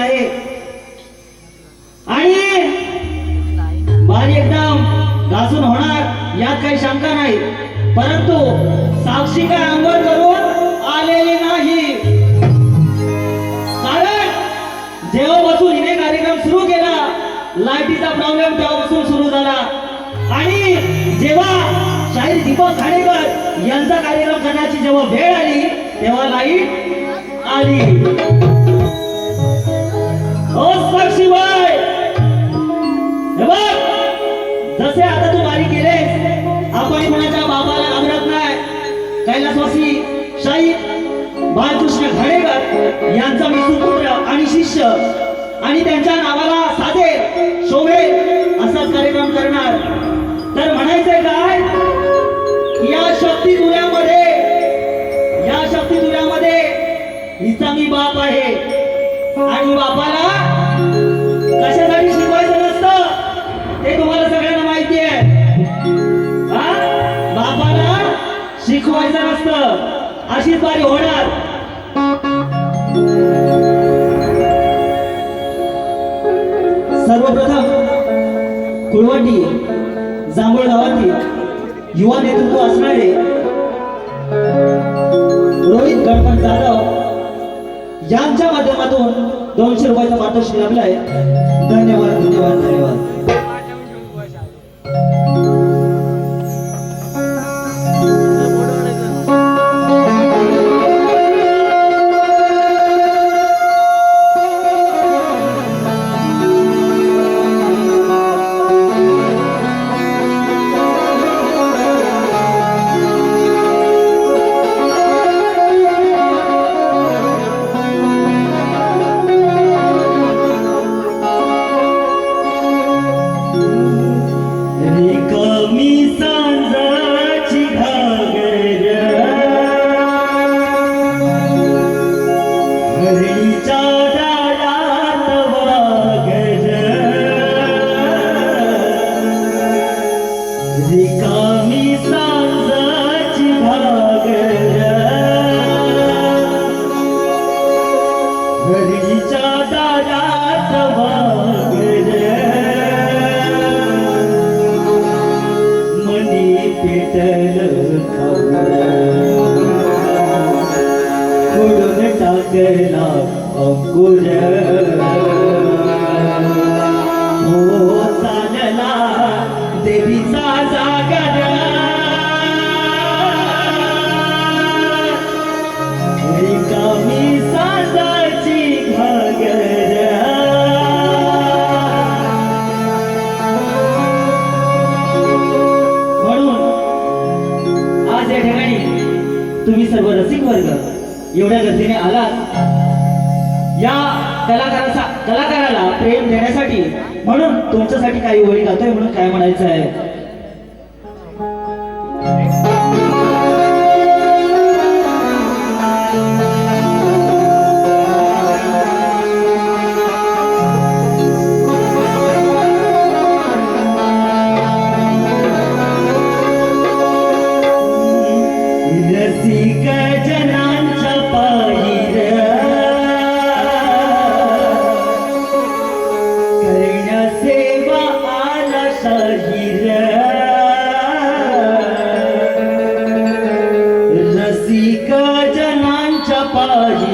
आहे. आणि बारी एकदम घासून होणार यात काही शंका नाही. परंतु साक्षी काय अंघोळ करून आलेली नाही. कारण जेव्हा बसून हिने कार्यक्रम सुरू केला लाईटीचा प्रॉब्लेम तेव्हापासून सुरू झाला. आणि जेव्हा शाहीर दीपक खाडेकर यांचा कार्यक्रम करण्याची जेव्हा वेळ आली तेव्हा लाइट आली. कैलासवासी शाही बाळकृष्ण घाडेकर यांचा मी सुपुत्र आणि शिष्य आणि त्यांच्या नावाला साधे शोभे असा कार्यक्रम करणार. तर म्हणायचंय काय? या शक्ती दुऱ्यामध्ये या शक्ती दुऱ्यामध्ये हिचा मी बाप आहे. आणि बापाला कशासाठी शिकवायचं नसतं. अशीच बारी होणार. सर्वप्रथम कुळवंडी जांभूळ गावातील युवा नेतृत्व असणारे रोहित गणपत जाधव यांच्या माध्यमातून दोनशे रुपयाचा पारितोषिक लाभलाय धन्यवाद. अंकुर हो चालला देवीचा जागर रिकामी साजाची घागर म्हणून आज या ठिकाणी तुम्ही सर्व रसिक वर्ग एवढ्या गर्दीने आलात. या कलाकाराचा कलाकाराला प्रेम देण्यासाठी म्हणून तुमच्यासाठी काही वळी गातोय म्हणून काय म्हणायचं आहे Jorge.